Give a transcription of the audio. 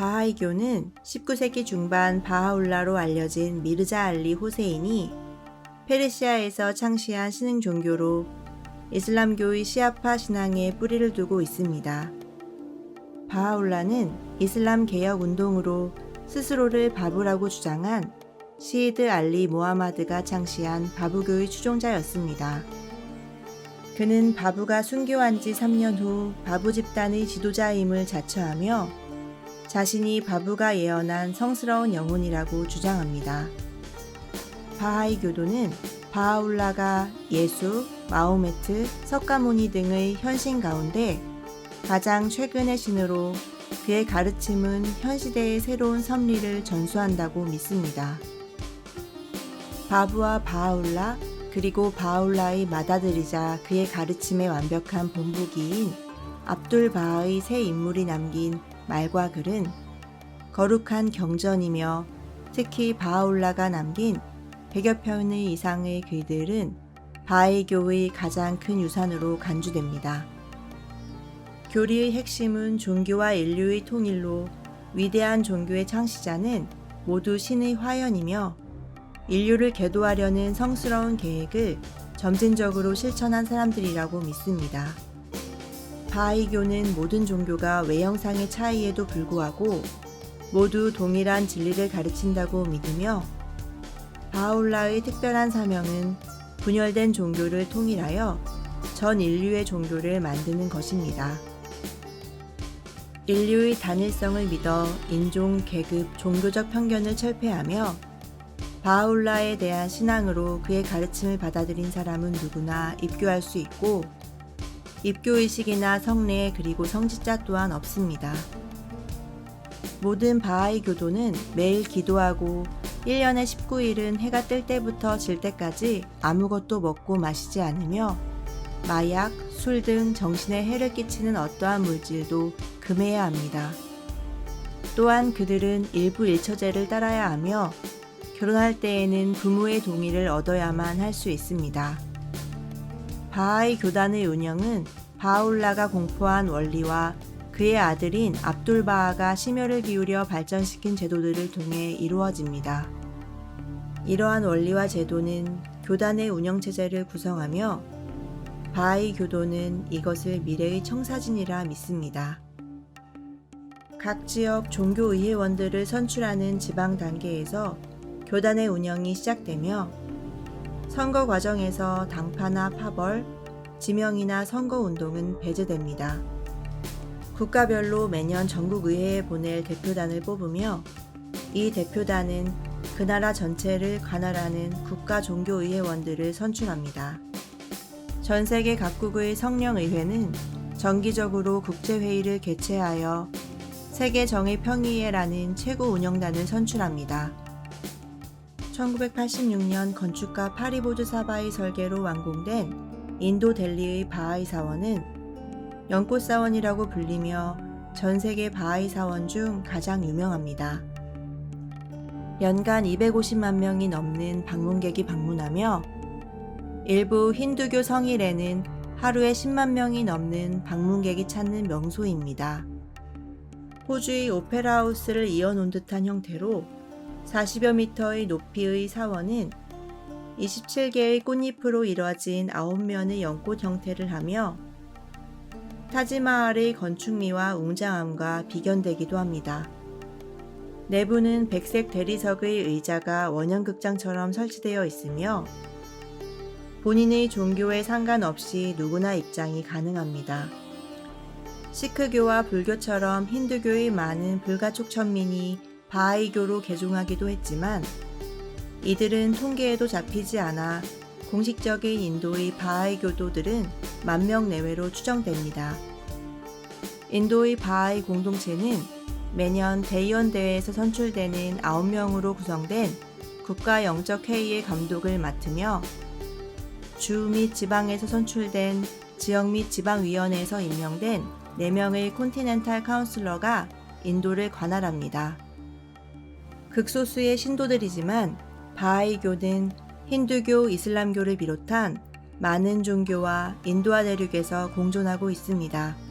바하이교는 19세기 중반 바하울라로 알려진 미르자 알리 호세인이 페르시아에서 창시한 신흥 종교로 이슬람교의 시아파 신앙에 뿌리를 두고 있습니다. 바하울라는 이슬람 개혁 운동으로 스스로를 바브라고 주장한 시이드 알리 모하마드가 창시한 바브교의 추종자였습니다. 그는 바브가 순교한 지 3년 후 바브 집단의 지도자임을 자처하며 자신이 바브가 예언한 성스러운 영혼이라고 주장합니다. 바하이 교도는 바하울라가 예수, 마호메트, 석가모니 등의 현신 가운데 가장 최근의 신으로 그의 가르침은 현 시대의 새로운 섭리를 전수한다고 믿습니다. 바브와 바하울라 그리고 바하울라의 맏아들이자 그의 가르침의 완벽한 본보기인 압둘 바하의 새 인물이 남긴 말과 글은 거룩한 경전이며 특히 바하울라가 남긴 100여 편의 이상의 글들은 바하이교의 가장 큰 유산으로 간주됩니다. 교리의 핵심은 종교와 인류의 통일로 위대한 종교의 창시자는 모두 신의 화연이며 인류를 계도하려는 성스러운 계획을 점진적으로 실천한 사람들이라고 믿습니다. 바하이교는 모든 종교가 외형상의 차이에도 불구하고 모두 동일한 진리를 가르친다고 믿으며 바울라의 특별한 사명은 분열된 종교를 통일하여 전 인류의 종교를 만드는 것입니다. 인류의 단일성을 믿어 인종, 계급, 종교적 편견을 철폐하며 바울라에 대한 신앙으로 그의 가르침을 받아들인 사람은 누구나 입교할 수 있고 입교의식이나 성례 그리고 성직자 또한 없습니다. 모든 바하이 교도는 매일 기도하고 1년에 19일은 해가 뜰 때부터 질 때까지 아무것도 먹고 마시지 않으며 마약, 술 등 정신에 해를 끼치는 어떠한 물질도 금해야 합니다. 또한 그들은 일부 일처제를 따라야 하며 결혼할 때에는 부모의 동의를 얻어야만 할 수 있습니다. 바하이 교단의 운영은 바울라가 공포한 원리와 그의 아들인 압둘바하가 심혈을 기울여 발전시킨 제도들을 통해 이루어집니다. 이러한 원리와 제도는 교단의 운영체제를 구성하며 바하이 교도는 이것을 미래의 청사진이라 믿습니다. 각 지역 종교의회원들을 선출하는 지방 단계에서 교단의 운영이 시작되며 선거 과정에서 당파나 파벌, 지명이나 선거 운동은 배제됩니다. 국가별로 매년 전국의회에 보낼 대표단을 뽑으며 이 대표단은 그 나라 전체를 관할하는 국가 종교의회원들을 선출합니다. 전 세계 각국의 성령의회는 정기적으로 국제회의를 개최하여 세계정의평의회라는 최고 운영단을 선출합니다. 1986년 건축가 파리보드 사바의 설계로 완공된 인도 델리의 바하이 사원은 연꽃 사원이라고 불리며 전 세계 바하이 사원 중 가장 유명합니다. 연간 250만 명이 넘는 방문객이 방문하며 일부 힌두교 성일에는 하루에 10만 명이 넘는 방문객이 찾는 명소입니다. 호주의 오페라 하우스를 이어놓은 듯한 형태로 40여 미터의 높이의 사원은 27개의 꽃잎으로 이루어진 9면의 연꽃 형태를 하며 타지마할의 건축미와 웅장함과 비견되기도 합니다. 내부는 백색 대리석의 의자가 원형극장처럼 설치되어 있으며 본인의 종교에 상관없이 누구나 입장이 가능합니다. 시크교와 불교처럼 힌두교의 많은 불가촉 천민이 바하이교로 개종하기도 했지만 이들은 통계에도 잡히지 않아 공식적인 인도의 바하이 교도들은 만 명 내외로 추정됩니다. 인도의 바하이 공동체는 매년 대의원 대회에서 선출되는 9명으로 구성된 국가 영적 회의의 감독을 맡으며 주 및 지방에서 선출된 지역 및 지방위원회에서 임명된 4명의 콘티넨탈 카운슬러가 인도를 관할합니다. 극소수의 신도들이지만 바하이교는 힌두교, 이슬람교를 비롯한 많은 종교와 인도아 대륙에서 공존하고 있습니다.